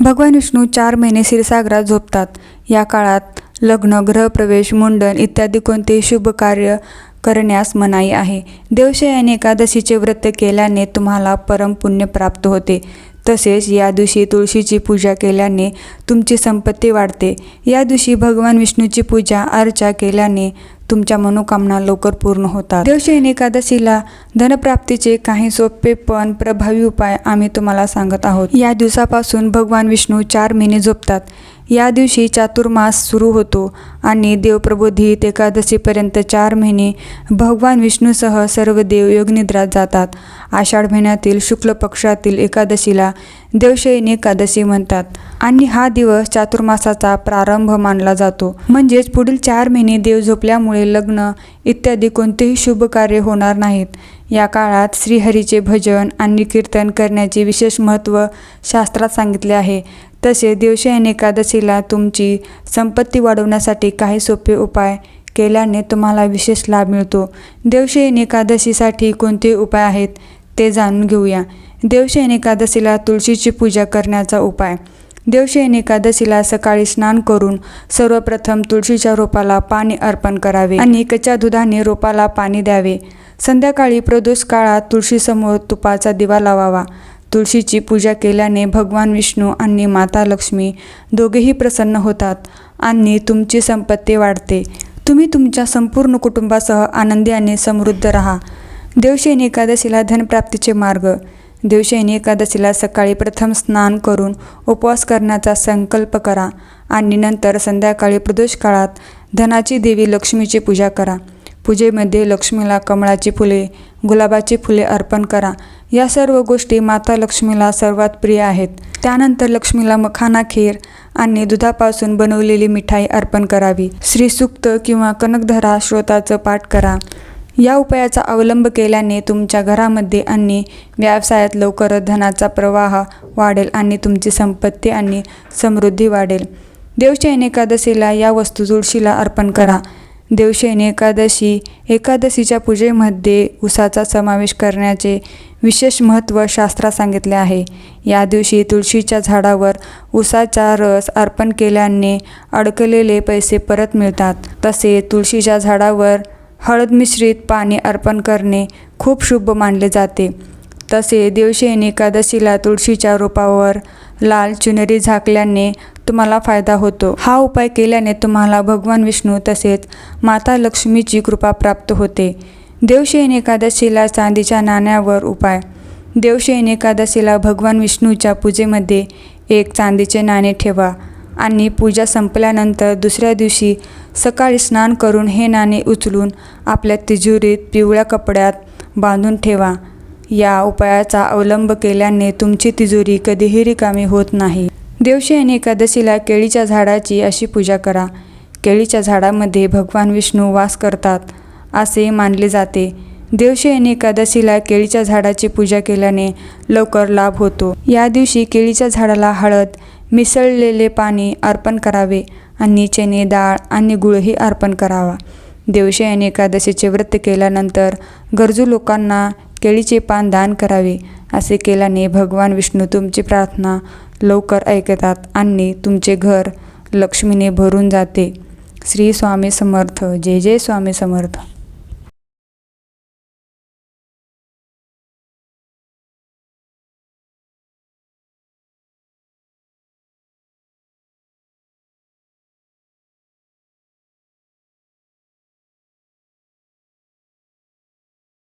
भगवान विष्णू चार महिने क्षीरसागरात झोपतात. या काळात लग्न ग्रहप्रवेश मुंडन इत्यादी कोणतेही शुभ कार्य करण्यास मनाई आहे. देवशयाने एकादशीचे व्रत केल्याने तुम्हाला परमपुण्य प्राप्त होते. तसेच या दिवशी तुळशीची पूजा केल्याने तुमची संपत्ती वाढते. या दिवशी भगवान विष्णूची पूजा अर्चा केल्याने तुमच्या मनोकामना लवकर पूर्ण होतात. देवशयन एकादशीला धनप्राप्तीचे काही सोपे पण प्रभावी उपाय आम्ही तुम्हाला सांगत आहोत. या दिवसापासून भगवान विष्णू चार महिने झोपतात. या दिवशी चातुर्मास सुरू होतो आणि देवप्रबोधित एकादशीपर्यंत चार महिने भगवान विष्णूसह सर्व देव योगनिद्रात जातात. आषाढ महिन्यातील शुक्ल पक्षातील एकादशीला देवशयनी एकादशी म्हणतात आणि हा दिवस चातुर्मासाचा प्रारंभ मानला जातो. म्हणजेच पुढील चार महिने देव झोपल्यामुळे लग्न इत्यादी कोणतेही शुभ कार्य होणार नाहीत. या काळात श्रीहरीचे भजन आणि कीर्तन करण्याचे विशेष महत्त्व शास्त्रात सांगितले आहे. तसे देवशयनी एकादशीला तुमची संपत्ती वाढवण्यासाठी काही सोपे उपाय केल्याने तुम्हाला विशेष लाभ मिळतो. देवशयनी एकादशीसाठी कोणते उपाय आहेत ते जाणून घेऊया. देवशयनी एकादशीला तुळशीची पूजा करण्याचा उपाय. देवशयनी एकादशीला सकाळी स्नान करून सर्वप्रथम तुळशीच्या रोपाला पाणी अर्पण करावे आणि कच्च्या दुधाने रोपाला पाणी द्यावे. संध्याकाळी प्रदोष काळात तुळशीसमोर तुपाचा दिवा लावावा. तुळशीची पूजा केल्याने भगवान विष्णू आणि माता लक्ष्मी दोघेही प्रसन्न होतात आणि तुमची संपत्ती वाढते. तुम्ही तुमच्या संपूर्ण कुटुंबासह आनंदी आणि समृद्ध राहा. देवशयनी एकादशीला धनप्राप्तीचे मार्ग. देवशयनी एकादशीला सकाळी प्रथम स्नान करून उपवास करण्याचा संकल्प करा आणि नंतर संध्याकाळी प्रदोष काळात धनाची देवी लक्ष्मीची पूजा करा. पूजेमध्ये लक्ष्मीला कमळाची फुले गुलाबाची फुले अर्पण करा. या सर्व गोष्टी माता लक्ष्मीला सर्वात प्रिय आहेत. त्यानंतर लक्ष्मीला मखाना खीर आणि दुधापासून बनवलेली मिठाई अर्पण करावी. श्रीसूक्त किंवा कनकधरा श्रोताचं पाठ करा. या उपायाचा अवलंब केल्याने तुमच्या घरामध्ये आणि व्यवसायात लवकरच धनाचा प्रवाह वाढेल आणि तुमची संपत्ती आणि समृद्धी वाढेल. देवचैन एकादशीला या वस्तू तुळशीला अर्पण करा. देवशयनी एकादशी एकादशीच्या पूजेमध्ये उसाचा समावेश करण्याचे विशेष महत्त्व शास्त्रात सांगितले आहे. या दिवशी तुळशीच्या झाडावर उसाचा रस अर्पण केल्याने अडकलेले पैसे परत मिळतात. तसे तुळशीच्या झाडावर हळद मिश्रित पाणी अर्पण करणे खूप शुभ मानले जाते. तसे देवशयन एकादशीला तुळशीच्या रोपावर लाल चुनरी झाकल्याने तुम्हाला फायदा होतो. हा उपाय केल्याने तुम्हाला भगवान विष्णू तसेच माता लक्ष्मीची कृपा प्राप्त होते. देवशयन एकादशीला चांदीच्या नाण्यावर उपाय. देवशयन एकादशीला भगवान विष्णूच्या पूजेमध्ये एक चांदीचे नाणे ठेवा आणि पूजा संपल्यानंतर दुसऱ्या दिवशी सकाळी स्नान करून हे नाणे उचलून आपल्या तिजोरीत पिवळ्या कपड्यात बांधून ठेवा. या उपायाचा अवलंब केल्याने तुमची तिजोरी कधीही रिकामी होत नाही. देवशयनी एकादशीला केळीच्या झाडाची अशी पूजा करा. केळीच्या झाडामध्ये भगवान विष्णू वास करतात असे मानले जाते. देवशयनी एकादशीला केळीच्या झाडाची पूजा केल्याने लवकर लाभ होतो. या दिवशी केळीच्या झाडाला हळद मिसळलेले पाणी अर्पण करावे आणि चणे डाळ आणि गुळही अर्पण करावा. देवशयनी एकादशीचे व्रत केल्यानंतर गरजू लोकांना केळीचे पान दान करावे असे केल्याने भगवान विष्णू तुमची प्रार्थना लवकर ऐकतात आणि तुमचे घर लक्ष्मीने भरून जाते. श्री स्वामी समर्थ. जय जय स्वामी समर्थ.